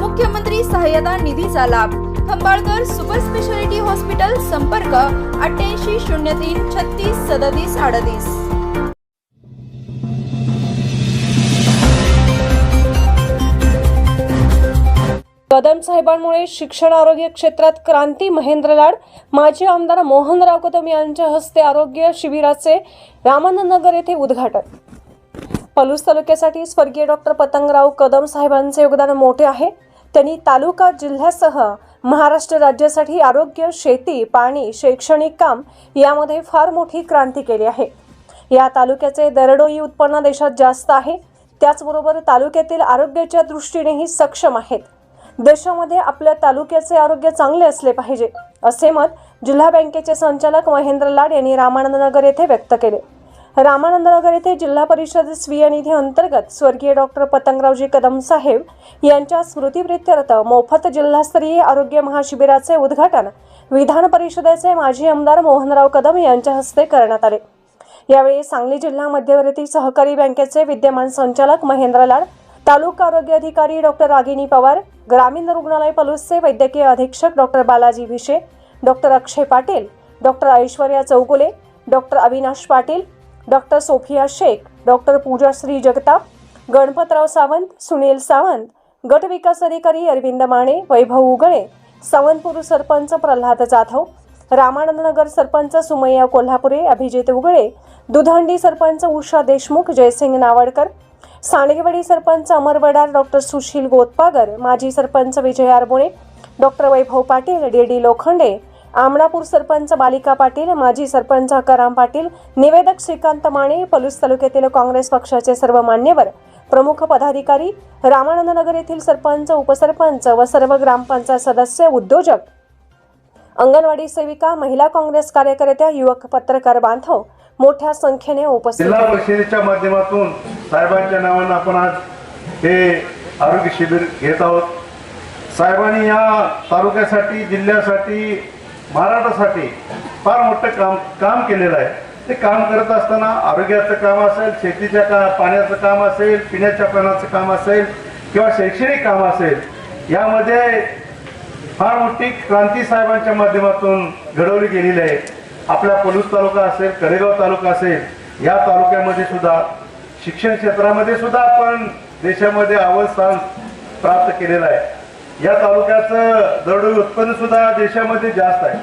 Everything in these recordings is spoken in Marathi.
मुख्यमंत्री सहाय्यता निधीचा लाभ. खंबाळकर सुपर स्पेशालिटी हॉस्पिटल संपर्क अठ्ठ्याऐंशी शून्य तीन छत्तीस सदतीस अडतीस. कदम साहेबांमुळे शिक्षण आरोग्य क्षेत्रात क्रांती महेंद्र लाड माजी आमदार मोहनराव कदम यांच्या हस्ते आरोग्य शिबिराचे रामानंदनगर येथे उद्घाटन. पलूस तालुक्यासाठी स्वर्गीय डॉक्टर पतंगराव कदम साहेबांचे योगदान मोठे आहे. त्यांनी तालुका जिल्ह्यासह महाराष्ट्र राज्यासाठी आरोग्य शेती पाणी शैक्षणिक काम यामध्ये फार मोठी क्रांती केली आहे. या तालुक्याचे दरडोई उत्पन्न देशात जास्त आहे. त्याचबरोबर तालुक्यातील आरोग्याच्या दृष्टीनेही सक्षम आहेत. देशामध्ये आपल्या तालुक्याचे आरोग्य चांगले असले पाहिजे असे मत जिल्हा बँकेचे संचालक महेंद्र लाड यांनी रामानंदनगर येथे व्यक्त केले. रामानंदनगर येथे जिल्हा परिषद स्वीय निधी अंतर्गत स्वर्गीय डॉक्टर पतंगरावजी कदम साहेब यांच्या स्मृतीप्रित्यर्थ मोफत जिल्हास्तरीय आरोग्य महाशिबिराचे उद्घाटन विधान परिषदेचे माजी आमदार मोहनराव कदम यांच्या हस्ते करण्यात आले. यावेळी सांगली जिल्हा मध्यवर्ती सहकारी बँकेचे विद्यमान संचालक महेंद्र लाड तालुका आरोग्य अधिकारी डॉक्टर रागिनी पवार ग्रामीण रुग्णालय पलूसचे वैद्यकीय अधीक्षक doctor Balaji Bhishe doctor Akshay Patil doctor Aishwarya Chougule doctor Avinash Patil doctor Sofia Shaikh doctor Poojashri Jagtap Ganpatrao Sawant Sunil Sawant गट विकास अधिकारी अरविंद माने वैभव उगळे सावंतपूर सरपंच प्रल्हाद जाधव रामानंदनगर सरपंच सुमय्या कोल्हापुरे अभिजित उगळे दुधांडी सरपंच उषा देशमुख जयसिंग नावडकर सांडगेवाडी सरपंच अमर वडार डॉक्टर सुशील गोतपागर माजी sarpanch Vijay Arbone doctor Vaibhav Patil D D Lokhande Amnapur sarpanch Balika Patil माजी सरपंच अकाराम पाटील निवेदक श्रीकांत माने पलूस तालुक्यातील काँग्रेस पक्षाचे सर्व मान्यवर प्रमुख पदाधिकारी रामानंदनगर येथील सरपंच उपसरपंच व सर्व ग्रामपंचायत सदस्य उद्योजक अंगणवाडी सेविका महिला काँग्रेस कार्यकर्त्या युवक पत्रकार बांधव मोठ्या संख्येने उपस्थित जिल्हा. परिषदेच्या माध्यमातून साहेबांच्या नावानं आपण आज हे आरोग्य शिबिर घेत आहोत साहेबांनी या तालुक्यासाठी जिल्ह्यासाठी महाराष्ट्रासाठी फार मोठं काम काम केलेलं आहे. ते काम करत असताना आरोग्याचं काम असेल शेतीच्या का पाण्याचं काम असेल पिण्याच्या पाण्याचं काम असेल किंवा शैक्षणिक काम असेल यामध्ये फार मोठी क्रांती साहेबांच्या माध्यमातून घडवली गेलेली आहे. आपला पलूस तालुका असेल कडेगाव तालुका असेल या तालुक्यामध्ये सुद्धा शिक्षण क्षेत्रामध्ये सुद्धा आपण देशामध्ये अव्वल स्थान प्राप्त केलेलं आहे. या तालुक्याचं दरडोई उत्पन्न सुद्धा देशामध्ये जास्त आहे.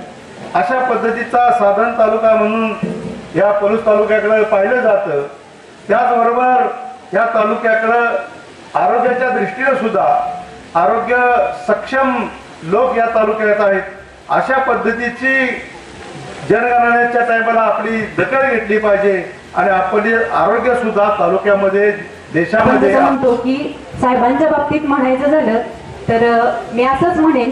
अशा पद्धतीचा साधन तालुका म्हणून या पलूस तालुक्याकडे पाहिलं जातं. त्याचबरोबर या तालुक्याकडं आरोग्याच्या दृष्टीने सुद्धा आरोग्य सक्षम लोक या तालुक्यात आहेत. अशा पद्धतीची जनगणनेच्या टायमाला आपली दखल घेतली पाहिजे आणि आपली आरोग्य सुद्धा तालुक्यामध्ये देशामध्ये म्हणतो की साहेबांच्या बाबतीत म्हणायचं झालं तर मी असंच म्हणेन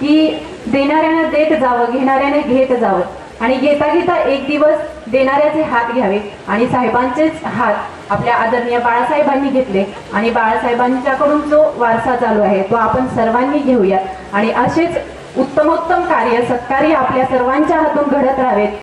की देणाऱ्यानं देत जावं घेणाऱ्याने घेत जावं. आणि घेता घेता एक दिवस देणाऱ्याचे हात घ्यावे. आणि साहेबांचेच हात आपल्या आदरणीय बाळासाहेबांनी घेतले. आणि बाळासाहेबांच्याकडून जो वारसा चालू आहे तो आपण सर्वांनी घेऊयात आणि असेच उत्तमोत्तम कार्य सत्कार्य आपल्या सर्वांच्या हातून घडत राहावेत